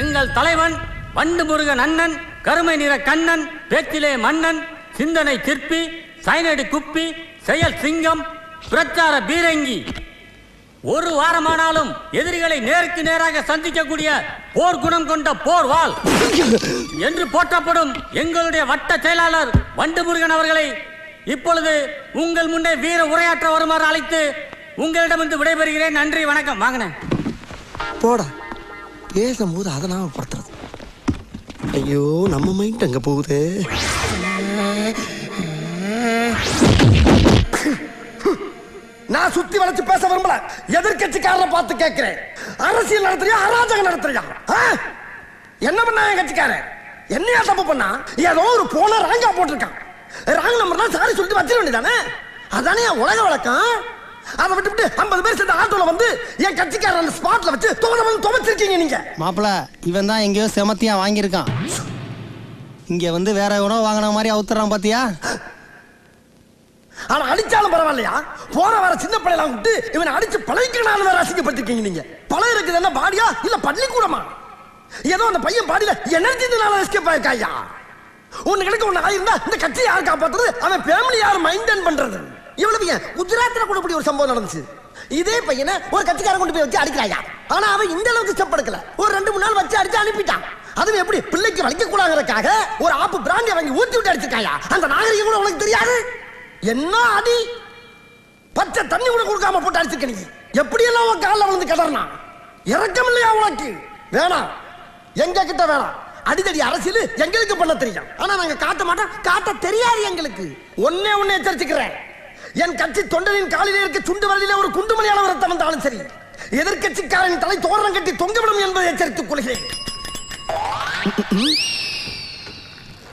எங்கள் தலைவன் வண்டு முருகன் அண்ணன் கருமை நிற கண்ணன் பேச்சிலே மன்னன் சிந்தனை சிற்பி சைனடி குப்பி செயல் சிங்கம் பிரச்சார பீரங்கி. ஒரு வாரமானாலும் எதிரிகளை நேருக்கு நேராக சந்திக்கக்கூடிய போர் குணம் கொண்ட போர் வால் என்று போற்றப்படும் எங்களுடைய வட்ட செயலாளர் வண்டுமுருகன் அவர்களை இப்பொழுது உங்கள் முன்னே வீர உரையாற்ற வருமாறு அழைத்து உங்களிடமிருந்து விடைபெறுகிறேன். நன்றி வணக்கம். வாங்கினேன் போட. பேசும்போது அதை நாம படுத்துறது ஐயோ நம்ம மைண்ட் அங்கே போகுது? நான் சுத்தி வளைச்சு பேச விரும்பல. எதிர்கட்சிக்காரரை பார்த்து கேட்கிறேன். அரசியல் நடத்துறியா அராஜகம் நடத்துறியா? ஆ? என்ன பண்ணா என் கட்சிக்காரன்? என்னையா தப்பு பண்ணா? ஏதோ ஒரு போன ராங்கா போட்டிருக்கான். ராங் நம்பர் தான் சாரி சொல்லிட்டு வச்சிட வேண்டியதானே? அதானே என் உலக வழக்கம்? அதை விட்டுவிட்டு ஐம்பது பேர் சேர்ந்த ஆட்டோல வந்து என் கட்சிக்காரன் அந்த ஸ்பாட்ல வச்சு தோண வந்து துவைச்சிருக்கீங்க நீங்க. மாப்பிள இவன் தான் எங்கேயோ செமத்தியா வாங்கியிருக்கான். இங்க வந்து வேற எவனோ வாங்கின மாதிரி அவுத்துறான் பாத்தியா? ஆனா அடிச்சாலும் பரவாயில்லையா? போற வர சின்ன பிள்ளைலாம் விட்டு இவனை அடிச்சு பழகிக்கணும் வேற அசிங்கப்படுத்திருக்கீங்க நீங்க. பழம் இருக்குது என்ன பாடியா? இல்ல பள்ளிக்கூடமா? ஏதோ அந்த பையன் பாடியில எனர்ஜினால எஸ்கேப் ஆயிருக்காயா ஒண்ணு கிடைக்க ஒண்ணு ஆயிருந்தா இந்த கட்சியை யார் காப்பாத்துறது? அவன் ஃபேமிலி யார் மெயின்டைன் பண்றது? இவ்வளவு ஏன்? குஜராத்ல கூட இப்படி ஒரு சம்பவம் நடந்துச்சு. இதே பையனை ஒரு கட்சிக்காரன் கொண்டு போய் வச்சு அடிக்கிறாயா? ஆனா அவன் இந்த அளவுக்கு ஸ்டெப் எடுக்கல ஒரு ரெண்டு மூணு நாள் வச்சு அடிச்சு அனுப்பிட்டான். அதுவும் எப்படி? பிள்ளைக்கு வலிக்க கூடாதுக்காக ஒரு ஆப்பு பிராண்டியை வாங்கி ஊத்தி விட்டு அடிச்சிருக்காயா? அந்த நாகரிகம் கூட உனக்கு தெரியாது? என்ன அடி? பச்சை தண்ணி கூட கொடுக்காம போட்டு அடிச்சிருக்க நீ. எப்படி எல்லாம் உன் காலில் விழுந்து கிடறனா இறக்கம் இல்லையா உனக்கு? வேணாம். எங்க கிட்ட வேணாம். அடிதடி அரசியல் எங்களுக்கு பண்ண தெரியும். ஆனா நாங்க காட்ட மாட்டோம். காட்ட தெரியாது எங்களுக்கு. ஒன்னே ஒண்ணு எச்சரிச்சுக்கிறேன். என் கட்சி தொண்டனின் காலிலே இருக்க சுண்டு வரலிலே ஒரு குண்டுமணி அளவு ரத்தம் வந்தாலும் சரி எதிர்கட்சிக்காரன் தலை தோரணம் கட்டி தொங்கவிடும் என்பதை எச்சரித்துக் கொள்கிறேன்.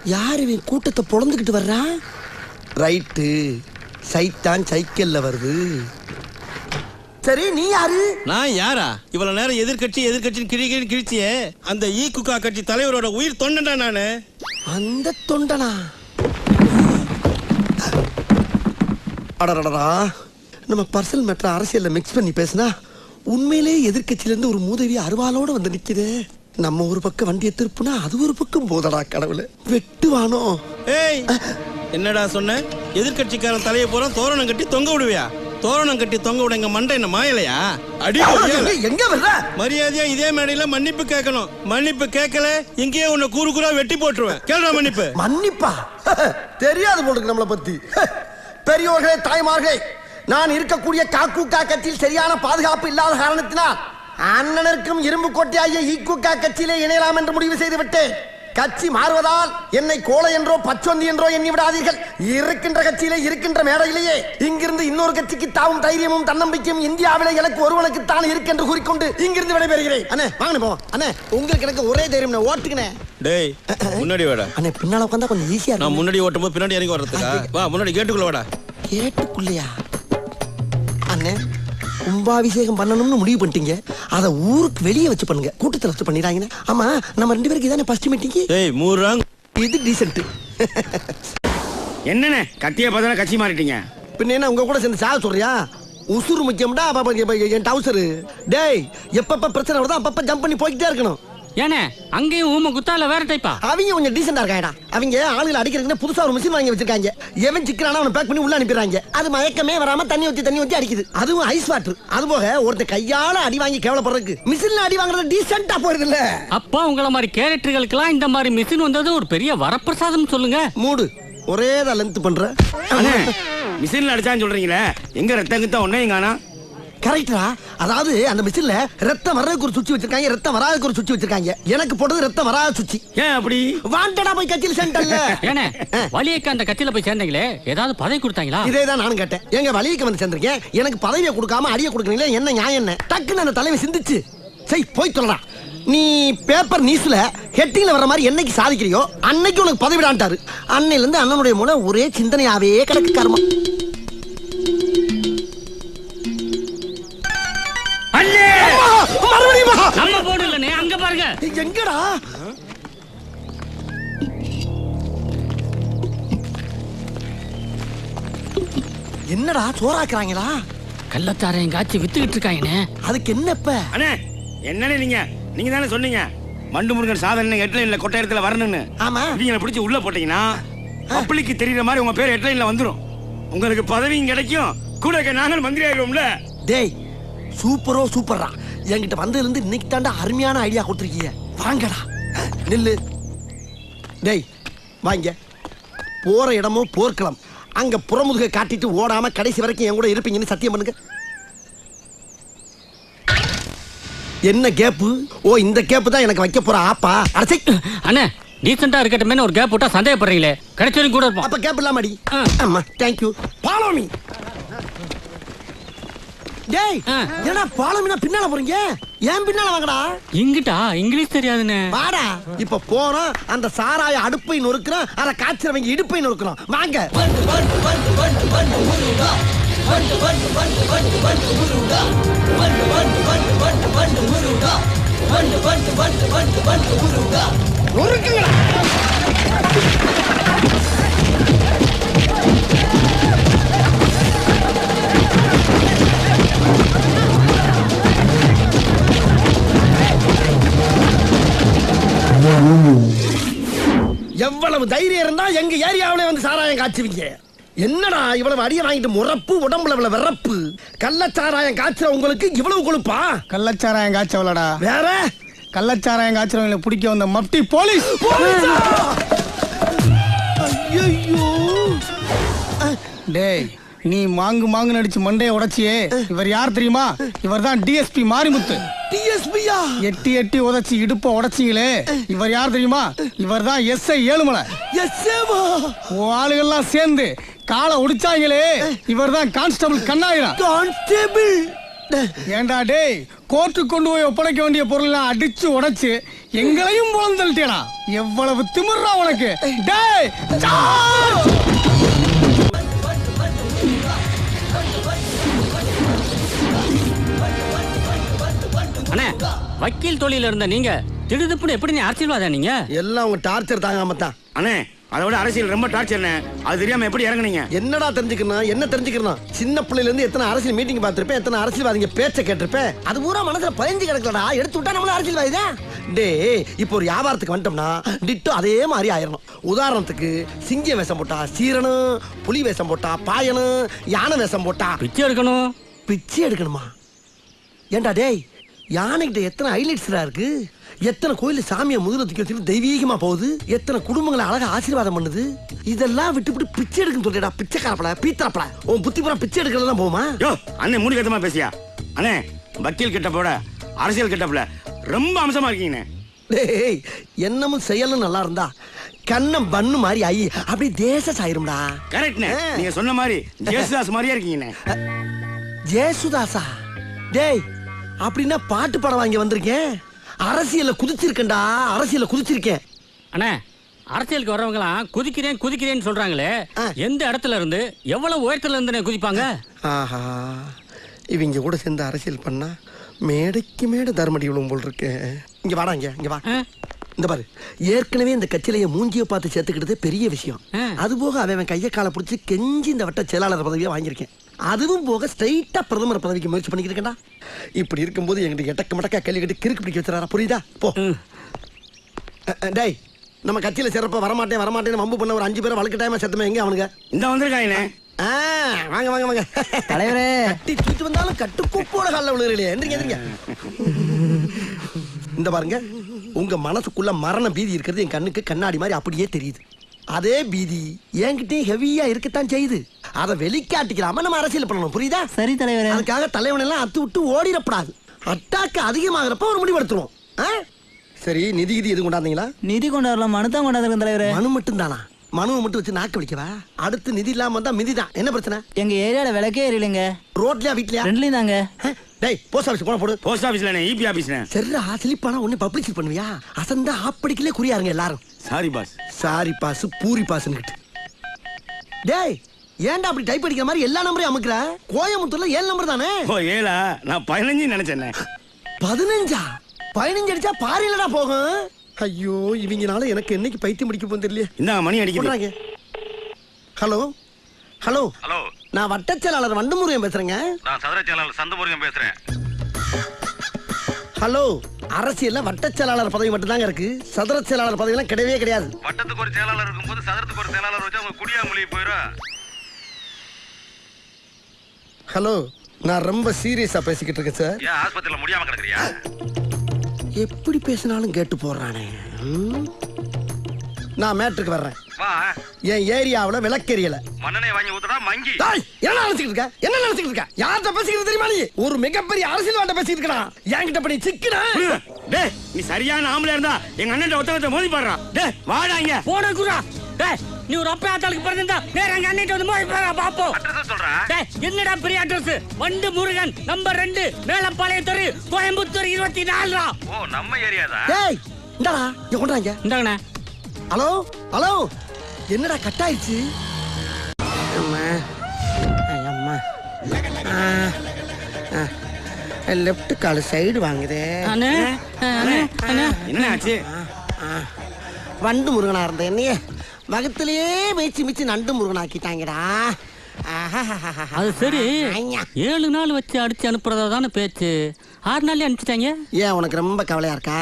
யார் இவன் கூட்டத்தை பொழந்துக்கிட்டு வர்றான் ரைட்டு. சைத்தான் சைக்கிள்ல வருது. சரி நீ யாரு? நான் யாரா? இவ்வளவு நேரம் எதிர்க்கட்சி எதிர்க்கட்சின்னு கிழி கிழி கிழிச்சியே அந்த ஈ குக்கா கட்சி தலைவரோட உயிர் தொண்டன்டா நானு? அந்த தொண்டனா? அடடடா நம்ம பர்சனல் மேட்டர் அரசியல்ல மிக்ஸ் பண்ணி பேசினா உண்மையிலே எதிர்க்கட்சியில இருந்து ஒரு மூதவி அருவாளோட வந்து நிக்குதே. நம்ம ஒரு பக்கம் வண்டியை திருப்புனா அது ஒரு பக்கம் போதடா கடவுளே. வெட்டுவானோ ஏய் என்னடா சொன்ன? எதிர்க்கட்சிக்காரன் தலையை பூரா தோரணம் கட்டி தொங்க விடுவியா? தோரணம் கட்டி தொங்க விட எங்க மண்டை என்ன மாயலையா? அடி. எங்க வர்ற? மரியாதையா இதே மேடையில மன்னிப்பு கேட்கணும். மன்னிப்பு கேட்கல இங்கேயே உன்னை கூறு கூறா வெட்டி போட்டுருவேன். கேளுடா மன்னிப்பு. மன்னிப்பா? தெரியாது போல இருக்கு நம்மளை பத்தி. பெரியோர்களே தாய்மார்களே நான் இருக்கக்கூடிய காக்கூக்கா கட்சியில் சரியான பாதுகாப்பு இல்லாத காரணத்தினால் அண்ணனருக்கும் இரும்பு கோட்டையாகிய ஈக்குக்கா கட்சியிலே இணையலாம் என்று முடிவு செய்து விட்டேன் கட்சி மாறுவதால் என்னை கோலை என்றோ பச்சொந்தி என்றோ எண்ணி விடாதீர்கள். இருக்கின்ற கட்சியிலே இருக்கின்ற மேடையிலேயே இங்கிருந்து இன்னொரு கட்சிக்கு தாவும் தைரியமும் தன்னம்பிக்கையும் இந்தியாவிலே எனக்கு ஒருவனுக்கு தான் இருக்கு என்று கூறிக்கொண்டு இங்கிருந்து விடைபெறுகிறேன். அண்ணே வாங்க போவோம் அண்ணே உங்களுக்கு எனக்கு ஒரே தைரியம் ஓட்டுக்கினே டேய் முன்னாடி வாடா. அண்ணே பின்னால உட்காந்தா கொஞ்சம் ஈஸியா நான் முன்னாடி ஓட்டும் போது பின்னாடி இறங்கி வர்றதுக்கா? வா முன்னாடி கேட்டுக்குள்ள வாடா. கேட்டுக்குள்ளையா அண்ணே கும்பாபிஷேகம் பண்ணணும்னு முடிவு பண்ணிட்டீங்க. அதை ஊருக்கு வெளியே வச்சு பண்ணுங்க. கூட்டத்தில் வச்சு பண்ணிடாங்கண்ணே ஆமா நம்ம ரெண்டு பேருக்கு இதானே ஃபர்ஸ்ட் மீட்டிங் ஏய் மூறாங் இது டீசென்ட் என்னண்ணே கத்திய பார்த்தா கட்சி மாறிட்டீங்க? பின்ன என்ன உங்க கூட சேர்ந்து சாக சொல்றியா? உசுறு முக்கியம்டா அப்ப என் டவுசரு டேய் எப்பப்ப பிரச்சனை வருதோ அப்பப்ப ஜம்ப் பண்ணி போய்கிட்டே இருக்கணும். ஏனே அங்கேயும் ஊம குத்தால வேற டைப்பா அவங்க கொஞ்சம் டீசெண்டா இருக்காங்கடா. அவங்க ஆளுகளை அடிக்கிறதுக்கு புதுசா ஒரு மிஷின் வாங்கி வச்சிருக்காங்க. எவன் சிக்கிறானா அவனை பேக் பண்ணி உள்ள அனுப்பிடுறாங்க. அது மயக்கமே வராம தண்ணி ஊத்தி தண்ணி ஊத்தி அடிக்குது. அதுவும் ஐஸ் வாட்டர் அது போக ஒருத்தன் கையால அடி வாங்கி கேவலப்படுறதுக்கு மிஷின்ல அடி வாங்குறது டீசெண்டா போயிருது இல்ல அப்பா உங்கள மாதிரி கேரக்டர்களுக்கெல்லாம் இந்த மாதிரி மிஷின் வந்தது ஒரு பெரிய வரப்பிரசாதம் சொல்லுங்க. மூடு. ஒரே தான் லென்த் பண்ற. மிஷின்ல அடிச்சான்னு சொல்றீங்களே. எங்க ரத்தம் கிட்ட ஒன்னே காணா கரெக்டா அதாவது அந்த மிஷின்ல ரத்தம் வர்றதுக்கு ஒரு சுவிட்ச் வச்சிருக்காங்க ரத்தம் வராதுக்கு ஒரு சுவிட்ச் வச்சிருக்காங்க. எனக்கு போட்டது ரத்தம் வராத சுவிட்ச். ஏன் அப்படி? வாண்டடா போய் கட்சியில் சென்டர்ல ஏனே? வழியக்க அந்த கட்சியில போய் சேர்ந்தீங்களே? ஏதாவது பதவி கொடுத்தாங்களா? இதே தான் நானும் கேட்டேன். எங்க வலிக்கு வந்து சேர்ந்திருக்கேன். எனக்கு பதவியை கொடுக்காம அடியை கொடுக்குறீங்களே என்ன நியாயம் என்ன? டக்குன்னு அந்த தலைமை சிந்திச்சு சரி போய் சொல்லலாம் நீ பேப்பர் நியூஸ்ல ஹெட்டிங்ல வர மாதிரி என்னைக்கு சாதிக்கிறியோ அன்னைக்கு உனக்கு பதவிடான்ட்டாரு. அன்னையில இருந்து அண்ணனுடைய மூலம் ஒரே சிந்தனையாவே கிடக்கு கர்மம் நம்ம போர்டு இல்லனே அங்க பாருங்க. எங்கடா? என்னடா சோறாக்குறாங்களா? கள்ளச்சாரையும் காய்ச்சி வித்துக்கிட்டு இருக்காங்கண்ணே. அதுக்கு என்ன இப்ப? அண்ணே என்னண்ணே நீங்க? நீங்க தானே சொன்னீங்க. மண்டு முருகன் சாதனை ஹெட்லைன்ல கொட்டாயிரத்துல வரணும்னு. ஆமா. இவங்களை பிடிச்சி உள்ள போட்டீங்கன்னா பப்ளிக்கு தெரியற மாதிரி உங்க பேர் ஹெட்லைன்ல வந்துரும். உங்களுக்கு பதவியும் கிடைக்கும். கூட நாங்கள் மந்திரி ஆயிடுவோம்ல. டேய் சூப்பரோ சூப்பர்ரா. என்கிட்ட வந்ததுல இருந்து இன்னைக்கு தாண்டா அருமையான ஐடியா கொடுத்துருக்கீங்க. வாங்கடா. நில்லு. டேய் வாங்க. போற இடமும் போர்க்களம். அங்க புறமுதுக காட்டிட்டு ஓடாம கடைசி வரைக்கும் என் கூட இருப்பீங்கன்னு சத்தியம் பண்ணுங்க. என்ன கேப்பு? ஓ இந்த கேப்பு தான் எனக்கு வைக்க போற ஆப்பா. அடச்சை அண்ணே டீசெண்டா இருக்கட்டுமே ஒரு கேப் விட்டா சந்தேகப்படுறீங்களே. கிடைச்சவரைக்கும் கூட இருப்போம். அப்ப கேப் இல்லாம அடி. ஆ. ஆமா தேங்க் யூ ஃபாலோ மீ டேய். என்னடா ஃபாலோ மீனா பின்னால போறீங்க ஏன் பின்னால வாங்கடா இங்கிட்டா இங்கிலீஷ் தெரியாதுண்ணே வாடா இப்ப போறோம் அந்த சாராய அடுப்பை நொறுக்குறோம் அதை காய்ச்சறவங்க இடுப்பை நொறுக்குறோம் வாங்க நொறுக்குங்களா எங்க ஏரியாவிலே வந்து சாராயம் காய்ச்சுவீங்க? என்னடா இவ்வளவு அடிய வாங்கிட்டு முறப்பு உடம்புல இவ்வளவு விறப்பு? கள்ளச்சாராயம் காய்ச்சுற உங்களுக்கு இவ்வளவு கொழுப்பா? கள்ளச்சாராயம் காய்ச்சவளடா. வேற? கள்ளச்சாராயம் காய்ச்சறவங்களை பிடிக்க வந்த மப்டி போலீஸ்? ஐயையோ. டேய் நீ மாங்கு மாங்கு நடிச்சு மண்டைய உடைச்சியே. இவர் யார் தெரியுமா? இவர் தான் டிஎஸ்பி மாரிமுத்து. DSP யா? எட்டி எட்டி உதைச்சி இடுப்ப உடைச்சிங்களே. இவர் யார் தெரியுமா? இவர் தான் எஸ்ஐ ஏழுமலை. எஸ்ஏமா? உன் ஆளுகள்லாம் சேர்ந்து காலை ஒடிச்சாங்களே இவர் தான் கான்ஸ்டபிள் கண்ணாயிரம். கான்ஸ்டபிள். ஏண்டா டேய் கோர்ட்டுக்கு கொண்டு போய் ஒப்படைக்க வேண்டிய பொருள்லாம் அடிச்சு உடைச்சு எங்களையும் புலந்தள்ளிட்டேடா எவ்வளவு திமிர்றா உனக்கு. டேய் சார்ஜ்! அண்ணே வக்கீல் தொழில இருந்த நீங்க திடுதுப்புன்னு எப்படி நீ அரசியல்வாதா நீங்க? எல்லாம் உங்க டார்ச்சர் தாங்காம தான் அண்ணே அதை விட அரசியல் ரொம்ப டார்ச்சர்ண்ணே அது தெரியாம எப்படி இறங்குனீங்க? என்னடா தெரிஞ்சுக்கணும் என்ன தெரிஞ்சுக்கணும் சின்ன பிள்ளையில இருந்து எத்தனை அரசியல் மீட்டிங் பார்த்திருப்பேன் எத்தனை அரசியல்வாதிங்க பேச்ச கேட்டிருப்பேன் அது பூரா மனசுல பயந்து கிடக்கலடா எடுத்து விட்டா நம்மள அரசியல்வாதி தான் டேய் இப்போ ஒரு வியாபாரத்துக்கு வந்துட்டோம்னா டிட்டோ அதே மாதிரி ஆயிரணும். உதாரணத்துக்கு சிங்கம் வேஷம் போட்டா சீரனும் புலி வேஷம் போட்டா பாயனும் யானை வேஷம் போட்டா பிச்சை எடுக்கணும். பிச்சை எடுக்கணுமா? ஏண்டா டேய் யானைகிட்ட எத்தனை ஹைலைட்ஸ்டா இருக்கு? எத்தனை கோயில் சாமியை முதல்ல தூக்கி வச்சுட்டு தெய்வீகமா போகுது? எத்தனை குடும்பங்களை அழகா ஆசீர்வாதம் பண்ணுது? இதெல்லாம் விட்டு பிச்சை எடுக்கணும் சொல்லிடா பிச்சைக்காரப்பட பீத்தரப்பட. உன் புத்தி பூரா பிச்சை எடுக்கிறது தான் போகுமா? யோ அண்ணே மூணு கட்டமா பேசியா? அண்ணே வக்கீல் கிட்ட போட அரசியல் கிட்டப்புல ரொம்ப அம்சமா இருக்கீங்கண்ணே. டேய் என்னமும் செயலும் நல்லா இருந்தா கண்ணம் பண்ணு மாதிரி ஆயி அப்படியே தேச சாயிரும்டா. கரெக்ட்ண்ணே. நீங்க சொன்ன மாதிரி ஜேசுதாஸ் மாதிரியே இருக்கீங்கண்ணே. ஜேசுதாசா டேய் அப்படின்னா பாட்டு படம் வாங்கி வந்திருக்கேன். அரசியல்ல குதிச்சிருக்கேன்டா அரசியல்ல குதிச்சிருக்கேன். அண்ணே அரசியலுக்கு வர்றவங்கலாம் குதிக்கிறேன் குதிக்கிறேன்னு சொல்றாங்களே. எந்த இடத்துல இருந்து எவ்வளவு உயரத்துல இருந்து குதிப்பாங்க? ஆஹா இவங்க கூட சேர்ந்து அரசியல் பண்ணா மேடைக்கு மேடை தர்மடி விழும் போல் இருக்கு. இங்க வாடா இங்க இங்க வா? இந்த பாரு ஏற்கனவே இந்த கட்சியில என் மூஞ்சியை பார்த்து சேர்த்துக்கிட்டதே பெரிய விஷயம். அது போக அவன் கையை காலை பிடிச்சி கெஞ்சி இந்த வட்ட செயலாளர் பதவியை வாங்கியிருக்கேன். அதுவும் போக ஸ்ட்ரைட்டா பிரதமர் பதவிக்கு முயற்சி பண்ணிக்கிட்டு இருக்கேன்டா இப்படி இருக்கும்போது எங்கிட்ட எட்டக்க மடக்கா கேள்வி கட்டி கிறுக்கு பிடிக்க வச்சுறாரா புரியுதா? போ. டேய் நம்ம கட்சியில சிறப்பா வரமாட்டேன் வரமாட்டேன்னு வம்பு பண்ண ஒரு அஞ்சு பேரை வழக்கு டைமா செத்துமே எங்க அவனுங்க? இந்த வந்திருக்காங்கண்ணே ஆ, வாங்க வாங்க வாங்க. தலைவரே. கட்டி தூக்கிட்டு வந்தாலும் கட்டுக்கோப்போட காலில் விழுகிறீங்களே எந்திரிங்க எந்திரிங்க. இந்த பாருங்க உங்க மனசுக்குள்ள மரண பீதி இருக்கிறது என் கண்ணுக்கு கண்ணாடி மாதிரி அப்படியே தெரியுது. அதே பீதி என்கிட்டயும் ஹெவியா இருக்கத்தான் செய்யுது. அதை வெளிக்காட்டிக்கிறாம நம்ம அரசியல் பண்ணணும். புரியுதா? சரி தலைவரே. அதுக்காக தலைவன் எல்லாம் அத்து விட்டு ஓடிடப்படாது. அட்டாக்கு அதிகமாகிறப்ப ஒரு முடிவெடுத்துருவோம் ஆ? சரி நிதி கிதி எதுவும் கொண்டாந்தீங்களா? நிதி கொண்டு வரலாம் மனு தான் கொண்டாந்துருக்கேன் தலைவரே. மனு மட்டும் தானா மனுவை மட்டும் வச்சு நாக்க வலிக்கவா? அடுத்து நிதி இல்லாம வந்தா மிதி தான் என்ன பிரச்சனை? எங்க ஏரியால விளக்கே எரியலைங்க. ரோட்லயா வீட்லயா? ரெண்டுலயும் தாங்க? டேய் போஸ்ட் ஆஃபீஸ் போன போடு. போஸ்ட் ஆபீஸ்ல இபி ஆபீஸ்ண்ணே சரிடா சிலிப்பானா ஒண்ணு பப்ளிசிட்டி பண்ணுவியா? அசந்தா ஆப்படிக்கலே குறியாருங்க எல்லாரும். சாரி பாஸ் சாரி பாஸ் பூரி பாஸ்னுக்கிட்டு டேய் ஏன்டா அப்படி டைப் அடிக்கிற மாதிரி எல்லா நம்பரையும் அமுக்குற? கோயம்புத்தூர்ல ஏழு நம்பர் தானே? ஓ ஏழா? நான் பதினஞ்சு நினைச்சேண்ணே பதினஞ்சா? பதினஞ்சு அடிச்சா பாரிலடா போகும். ஐயோ இவங்கனால எனக்கு என்னைக்கு பைத்தியம் முடிக்க தெரியல இந்தாங்க மணி அடிக்குது? போடுறாங்க. ஹலோ? ஹலோ? ஹலோ. நான் வட்டச் செயலாளர் வண்டமுருகன் பேசுறேங்க. நான் சதுர செயலாளர் சந்தமுருகன் பேசுறேன். ஹலோ? அரசியல்ல வட்ட செயலாளர் பதவி மட்டும்தாங்க இருக்கு. சதுர செயலாளர் பதவி எல்லாம் கிடையவே கிடையாது. வட்டத்துக்கு ஒரு செயலாளர் இருக்கும்போது சதுரத்துக்கு ஒரு செயலாளர் வச்சு அவங்க குடியா மொழி போயிடும் ஹலோ? நான் ரொம்ப சீரியஸா பேசிக்கிட்டு இருக்கேன் சார். ஏன் ஆஸ்பத்திரியில முடியாம கிடக்குறியா? எப்படி பேசினாலும் கேட்டு போடுறானே? நான் மேட்ருக்கு வர்றேன். வா. என் ஏரியாவுல விளக்கெரியல. மண்ணெண்ணெய் வாங்கி ஊத்துடா மங்கி. டேய், என்ன நினைச்சிட்டு இருக்க? என்ன நினைச்சிட்டு இருக்க? யார்கிட்ட பேசிக்கிறது தெரியுமா நீ? ஒரு மிகப்பெரிய அரசியல்வாட்ட பேசிட்டு இருக்கா என்கிட்ட பண்ணி சிக்கன? டேய் நீ சரியான ஆம்பளை இருந்தா எங்க அண்ணன் ஒத்தகத்தை மோதி பாடுறான் டேய் வாடா இங்க. போன குரா. டேய் நீ ஒரு அப்பா ஆத்தாளுக்கு பிறந்திருந்தா வேற எங்க அண்ணிட்டு வந்து மோதி பாரா பாப்போம் என்னடா பெரிய அட்ரஸ்? வண்டு முருகன் நம்பர் ரெண்டு மேலப்பாளைய தெரு கோயம்புத்தூர் இருபத்தி நாலுடா ஓ நம்ம ஏரியா தான் டேய் இந்தாடா இங்க கொண்டாங்க இந்தாங்கண்ணே. ஹலோ ஹலோ என்னடா கட் ஆயிடுச்சு? அம்மா அம்மா. லெஃப்ட் கால் சைடு வாங்குதே. அண்ணே அண்ணே அண்ணே. என்ன ஆச்சு வண்டு முருகனா இருந்த என்னையே? வகத்திலேயே மேய்ச்சி மிச்சு நண்டு முருகன் ஆக்கிட்டாங்கடா அது சரி. ஏழு நாள் வச்சு அடிச்சு அனுப்புறதா தானே பேச்சு. ஆறு நாள்லயே அனுப்பிச்சிட்டாங்க. ஏன் உனக்கு ரொம்ப கவலையா இருக்கா?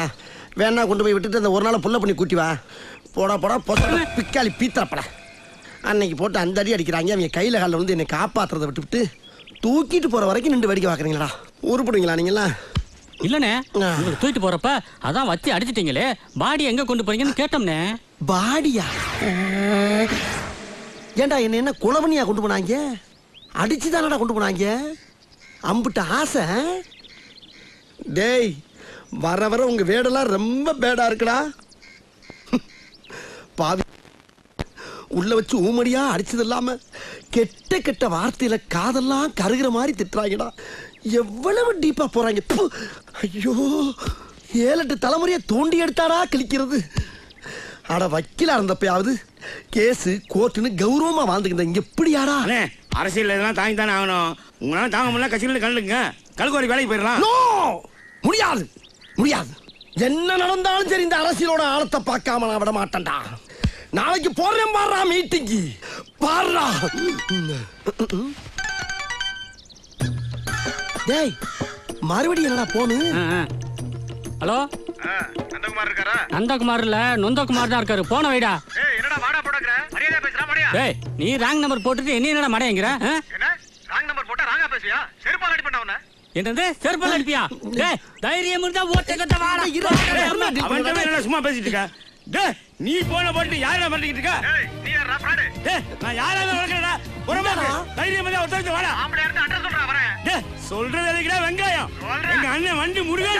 வேணா கொண்டு போய் விட்டுட்டு அந்த ஒரு நாள் புள்ள பண்ணி கூட்டி வா. போடா போடா பொச பிக்காளி பீத்தரப்பட. அன்னைக்கு போட்டு அந்த அடி அடிக்கிறாங்க. அவங்க கையில காலில் வந்து என்னை காப்பாத்துறதை விட்டுவிட்டு தூக்கிட்டு போற வரைக்கும் நின்று வேடிக்கை பார்க்குறீங்களா உருப்பிடுங்களா நீங்களா உங்களுக்கு தூக்கிட்டு போறப்ப அதான் வச்சு அடிச்சிட்டீங்களே பாடி எங்க கொண்டு போறீங்கன்னு கேட்டோம்னே. பாடியா? ஏண்டா என்ன என்ன குளவனியா கொண்டு போனாங்க? அடிச்சு தானடா கொண்டு போனாங்க? அம்புட்ட ஆசை டேய் வர வர உங்க வேடெல்லாம் ரொம்ப பேடா இருக்குடா. பாவி உள்ள வச்சு ஊமடியா அடிச்சது இல்லாம கெட்ட கெட்ட வார்த்தையில காதெல்லாம் கருகிற மாதிரி திட்டுறாங்கடா. எவ்வளவு டீப்பா போறாங்க. ஐயோ ஏழெட்டு தலைமுறையை தோண்டி எடுத்தாடா கிழிக்கிறது. அட வக்கீலா இருந்தப்பயாவது கேஸ் கோர்ட்டுன்னு கௌரவமா வாழ்ந்துக்கிட்ட இங்க எப்படியாடா? அரசியல் இதெல்லாம் தாங்கி தானே ஆகணும். உங்களால தாங்க முடியல கட்சியில கலந்துங்க கல்குவாரி வேலைக்கு போயிடலாம். முடியாது. முடியாது. என்ன நடந்தாலும் சரி இந்த அரசியலோட ஆழத்தை பார்க்காம நான் விட மாட்டேன்டா நாளைக்கு போறேன் பாடுறா மீட்டிங்கு பாடுறா டேய் மறுபடியும் என்னடா ஆ. ஹலோ? நந்தகுமார் இருக்காரா? நந்தகுமார் இல்ல நொந்தகுமார் தான் இருக்காரு. போன வைடா. ஏய் என்னடா வாடா போடக்குற? மரியாதை பேசுறா மரியா? டேய் நீ ராங் நம்பர் போட்டுட்டு என்ன என்னடா மடையங்கிற? என்ன? ராங் நம்பர் போட்டா ராங்கா பேசுவியா? செருப்பால் அடி பண்ண உன்னை. என்னது? செருப்பல் அடிப்பியா? டேய் தைரியம் இருந்தா ஓட்ட கட்ட வாடா. அவன் என்ன சும்மா பேசிட்டு இருக்க? டேய் நீ போன போட்டு யாரா பண்ணிக்கிட்டு இருக்க? ஏய் நீ யாரா ஃப்ராடு? டேய் நான் யாராவது வளர்க்கறடா தைரியம் வாடா. ஆம்பளை சொல்றது வெங்காயம். எங்க அண்ணன் வண்டி முருகன்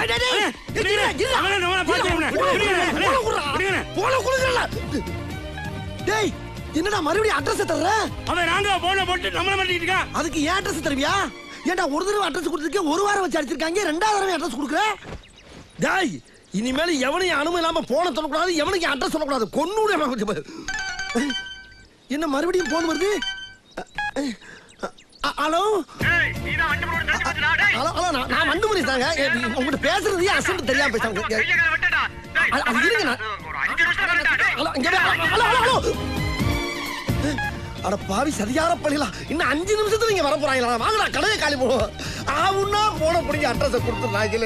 டேய், என்னடா மறுபடியும் அட்ரஸ் தர்ற? அவன் நாங்க போன போட்டு நம்மள மாட்டிக்கிட்டு இருக்கான் அதுக்கு ஏன் அட்ரஸ் தருவியா? ஏன்டா ஒரு தடவை அட்ரஸ் கொடுத்துருக்கேன் ஒரு வாரம் வச்சு அடிச்சிருக்காங்க. ரெண்டாவது தடவை அட்ரஸ் கொடுக்குற? டேய் இனிமேல் எவனையும் அனுமதி இல்லாம போன சொல்லக்கூடாது. எவனுக்கு அட்ரஸ் சொல்லக்கூடாது. கொன்னூட என்ன மறுபடியும் போன் வருது? ஹலோ? ஹலோ ஹலோ நான் முறை தாங்க. உங்ககிட்ட பேசுறது அசன்ட் தெரியாம அது- இருங்க ஹலோ இங்க. Hello hello hello. அட பாவி சரியான பழிலாம் இன்னும் அஞ்சு நிமிஷத்துல நீங்க வர போறாங்களா வாங்கடா கடையை காலி போடுவோம் ஆவுன்னா போன பிடிங்க அட்ரஸை கொடுத்துருந்தாங்களே